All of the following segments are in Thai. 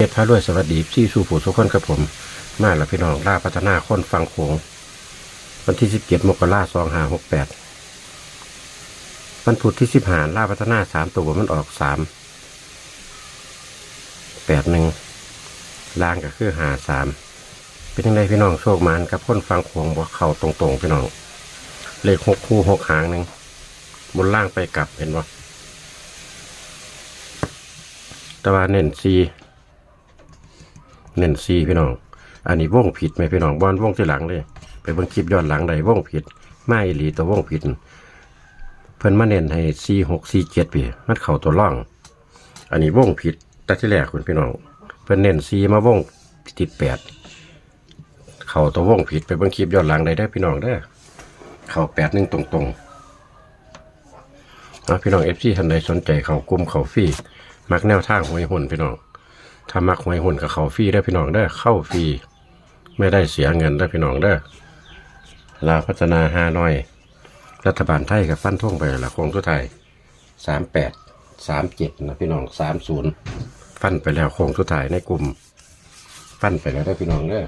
เฮ็ดพระรวยสวัสดีพี่สู่ผู้ทุกคนกับผม มาแล้วพี่น้องล่าพัฒนาคนฟังโขงวันที่สิบเจ็ดมกราสองห้าหกแปดวันพุธที่สิบห้าล่าพัฒนาสามตัวมันออกสามแปดหนึ่งล่างก็คือหาสามเป็นยังไงพี่น้องโชคมานกับคนฟังโขงบอกเข่าตรงๆพี่น้อง เลขหกคู่หกหางหนึ่งบนล่างไปกลับเห็นบ่แตะวันเน้นซี เน้นซีพี่น้อง อันนี้ว่องผิดไหมพี่น้องบอนว่องที่หลังเลยไปเบิ่งคลิปย้อนหลังใดว่องผิดไม่หลีตัวว่องผิด เพิ่นมาเน้นให้ซีหกซีเจ็ดพี่มันเข่าตัวร่อง อันนี้ว่องผิดแต่ที่แรกคุณพี่น้อง เพิ่นเน้นซีมาว่องติดแปดเข่าตัวว่องผิดไปเบิ่งคลิปย้อนหลังใดได้พี่น้องได้เข่าแปดหนึ่งตรงๆเอาพี่น้องเอฟซีท่านใดสนใจเขากลุ่มเขาฟรีมักแนวทางหวยหุ่นพี่น้อง ถ้ามักหวยหุ่นกับเขาฟรีได้พี่น้องได้เข้าฟรีไม่ได้เสียเงินได้พี่น้องได้ลาพัฒนาห้าน้อย รัฐบาลไทยกับฟันท่วงไปละโคงสุดท้ายสามแปดสามเจ็ดนะพี่น้องสามศูนย์ฟันไปแล้วโคงสุดท้ายในกลุ่ม ฟันไปแล้วได้พี่น้องเด้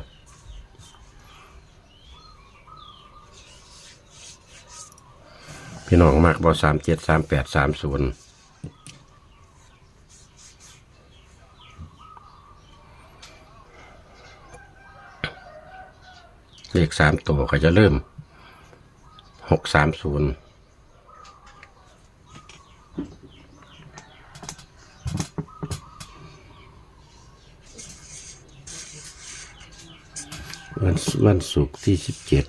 พี่น้องมากบอสามเจ็ดสามแปดสามศูนย์ เลขสามตัวก็จะเริ่มหกสามศูนย์วันวันศุกร์ที่สิบเจ็ด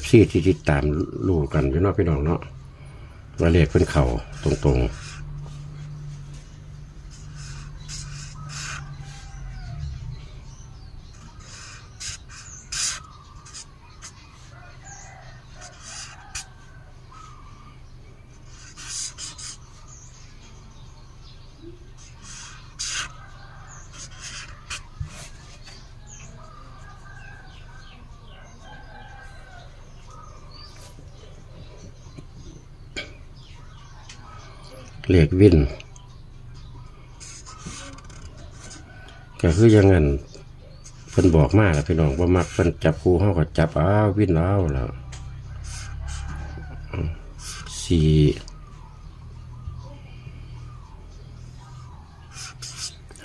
บซี่ที่ติดตามลูกกันพี่น้องพี่น้องเนาะว่าเลขเป็นเข่าตรงๆ เลขวินก็คืออยังงั้นเพิ่นบอกมาแล้วพี่น้องว่ามักเพิ่นจับคู่เฮาก็จับอ้าววินเอาแล้วสี่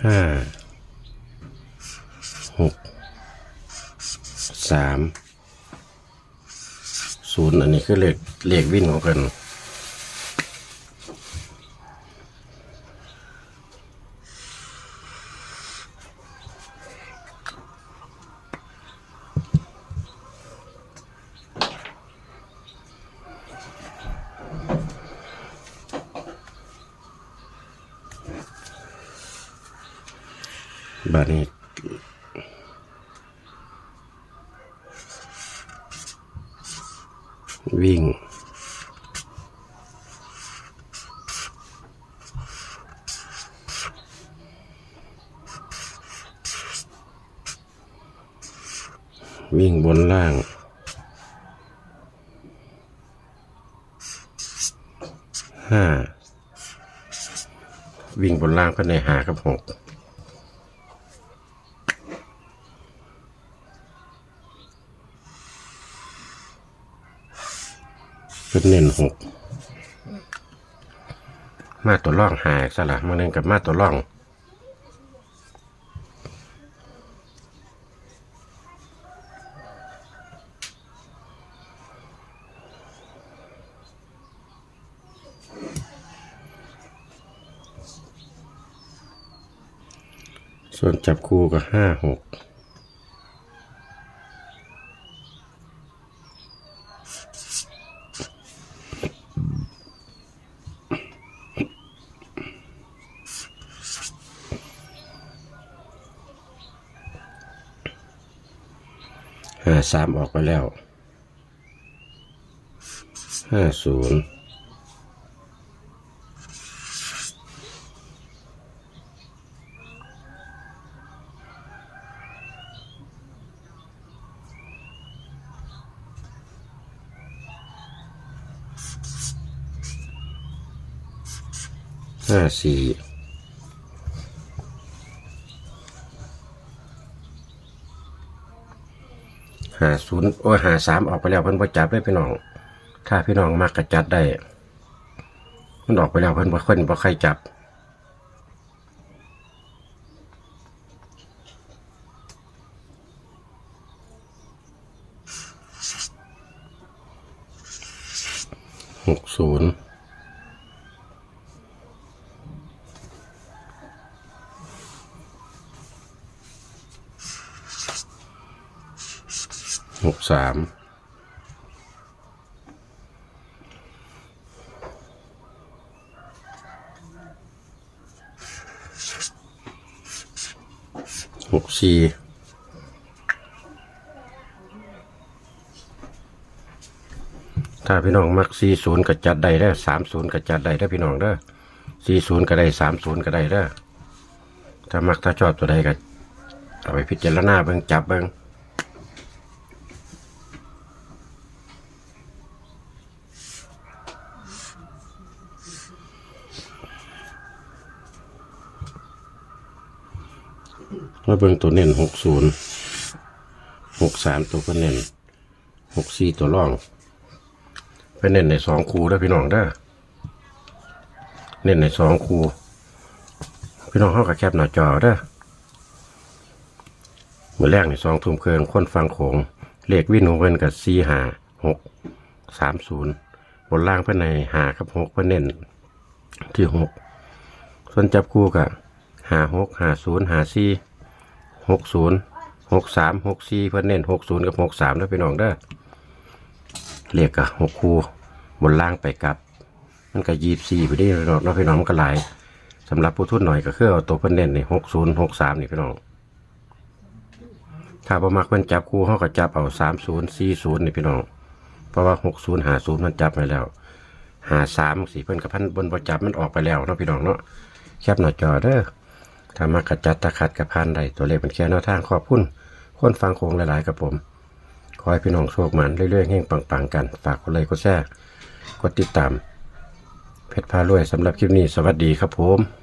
ห้าหกสามศูนย์อันนี้คือเลขเลขวินของเพิ่น บานี้วิ่ง วิ่งบนล่าง ห้า วิ่งบนล่างก็ในหากับหก เป็นเน้นหกมาตัวร่องหายสละมาหนึ่งกับมาตัวร่อง ส่วนจับคู่ก็ห้าหก สามออกไปแล้วห้าศูนย์ห้าสี่ หาศูนย์โอ้หาสามออกไปแล้วเพิ่นบ่จับเลยพี่น้อง ถ้าพี่น้องมากกระจัดได้มันออกไปแล้วเพิ่นบ่ค่อยบ่ใครจับ หกศูนย์ หกสามหกสี่ถ้าพี่น้องมักสี่ศูนย์ก็จัดได้ได้สามศูนย์ก็จัดได้ได้พี่น้องเด้อสี่ศูนย์ก็ได้สามศูนย์ก็ได้เด้อถ้ามักถ้าชอบตัวใดก็เอาไปพิจารณาเบิ่งจับเบิ่ง มาเบิ่งตัวเน้นหกศูนย์หกสามตัวก็เน้นหกสี่ตัวร่องไปเน้นในสองคูเด้พี่น้องเด้เน้นในสองคูพี่น้องเข้ากับแคบหน้าจอเด้เมื่อแรกในสองทุ่มเคืองคนฟังโขงเลขวิ่นของเพิ่นกับสี่หาหกสามศูนย์บนล่างเพิ่นในหากับหกเพิ่นเน้นที่หกส่วนจับคู่กับหาหกหาศูนย์หาสี่ หกศูนย์หกสามหกสี่เพื่อนเน้นหกศูนย์กับหกสามแล้วพี่น้องเด้อเรียกกับหกคูบนล่างไปกลับ มันก็ยีบสี่ไปได้เนาะเนาะพี่น้องมันก็หลายสำหรับผู้ทุนหน่อยก็คือเอาตัวเพื่อนเน้นในหกศูนย์หกสามนี่พี่น้องถ้าประมักมันจับคู่เขาก็จับเอาสามศูนย์สี่ศูนย์นี่พี่น้องเพราะว่าหกศูนย์หาศูนย์มันจับไปแล้วหาสามสี่เพื่อนกับพันบนประจับมันออกไปแล้วเนาะพี่น้องเนาะแคบหน้าจอเด้อ ถ้ามากระจัดตะขัดกับพานใดตัวเลขมันแค่แนวทางขอบคุณคนฟังโคงหลายๆกับผม ขอให้พี่น้องโชคมันเรื่อยๆเฮงปังๆกัน ฝากกดไลค์กดแชร์กดติดตาม เพชรพารวยสำหรับคลิปนี้ สวัสดีครับผม